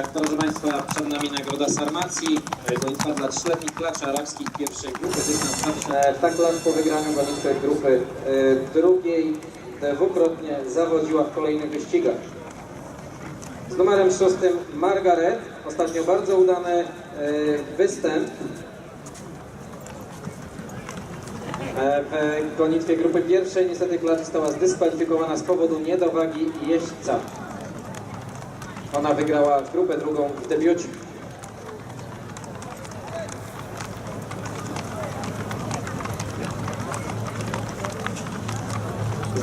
E, Proszę Państwa, przed nami nagroda Sarmacji, e, gonitwa dla trzyletnich klaczy arabskich pierwszej grupy, dystans 2000. E, Tak klacz po wygraniu gonitwy grupy e, drugiej dwukrotnie zawodziła w kolejnych wyścigach. Z numerem szóstym Margaret, ostatnio bardzo udany e, występ E, w gonitwie grupy pierwszej. Niestety klacz została zdyskwalifikowana z powodu niedowagi jeźdźca. Ona wygrała grupę drugą w debiucie.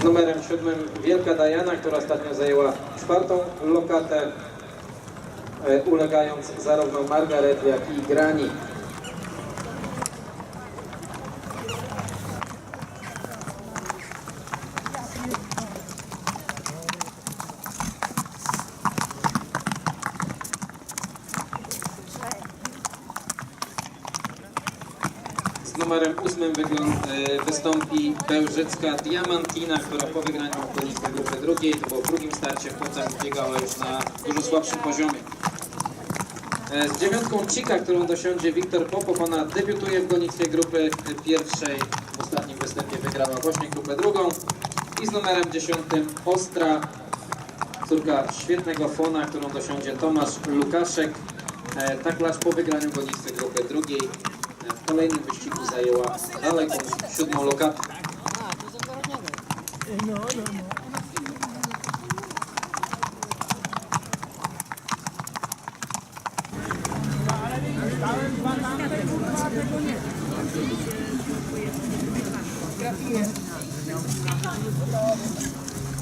z numerem siódmym Wielka Dajana, która ostatnio zajęła czwartą lokatę, e, ulegając zarówno Margaret, jak i Grani. Numerem ósmym wygląd, e, wystąpi Bełżycka Diamantina, która po wygraniu gonitwy grupy drugiej, to było w drugim starcie Płocach, biegała już na dużo słabszym poziomie. E, Z dziewiątką Cika, którą dosiądzie Wiktor Popow, ona debiutuje w gonitwie grupy pierwszej. W ostatnim występie wygrała właśnie grupę drugą. I z numerem dziesiątym Ostra, córka świetnego Fona, którą dosiądzie Tomasz Lukaszek. E, Ta klacz po wygraniu gonitwy grupy drugiej w kolejnym wyścigu zajęła daleką siódmą lokatę.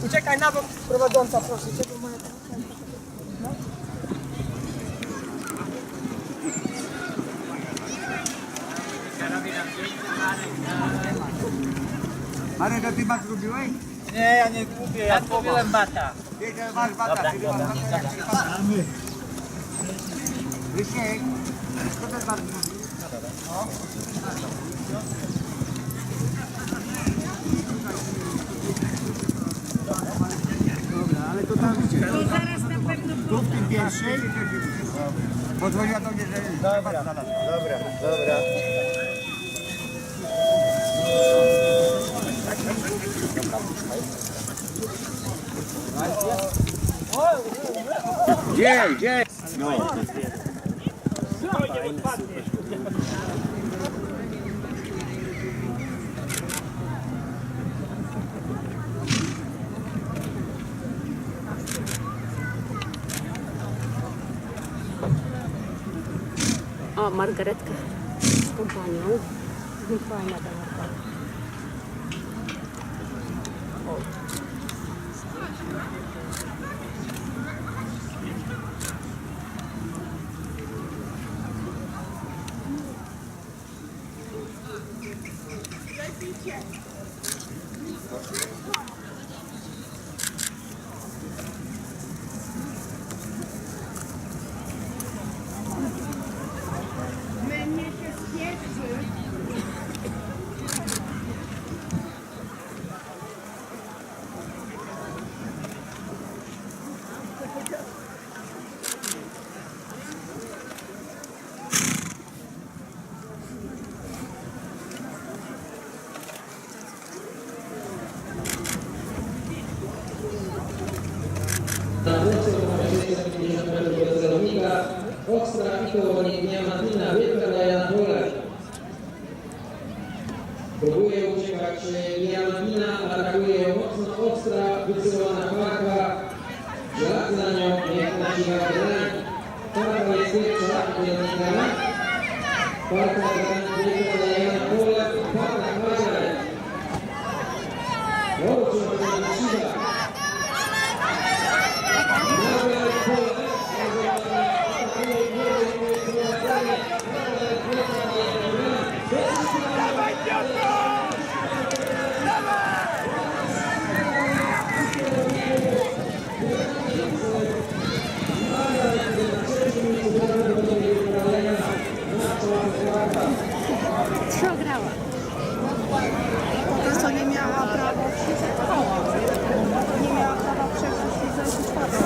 Uciekaj na bok, prowadząca, proszę Marek, a ty masz lubiłeś? Nie, ja nie kupię, ja kupiłem bata. Wiedział, masz bata, ty masz bata, jak się bata. Rysiek, co to znaczy? Dobra, ale to tam idzie. Tu w tym pierwszej? Podzwoniła do mnie, że dobra, dobra, dobra. Gdzie, gdzie? No. O, Margaretka z kompanią. Fajna ta Margaretka. Na celownika Ostra i koło dnia Martina Wielka Dajana Polek. Próbuje uciekać Diamantina, atakuje ją mocno Ostra, wysyłana parka. Żelak za nią, niech nasiła Grani. Parka jest pierwsza, Diamantina. Parka Grani, Wielka Dajana Polek, parka Margaret. Łączą do Nasiwa. Przegrała. Po prostu nie miała prawa Nie miała prawa przejść do czwartą.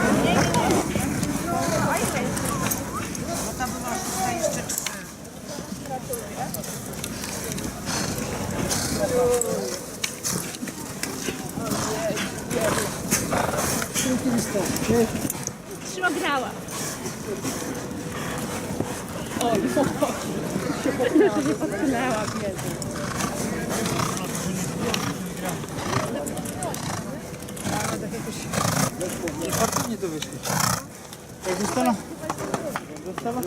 Trzy ograła. O, no się podpłynęła, biedna. Niefortunnie to wyszło. Jak zostało? Zostało?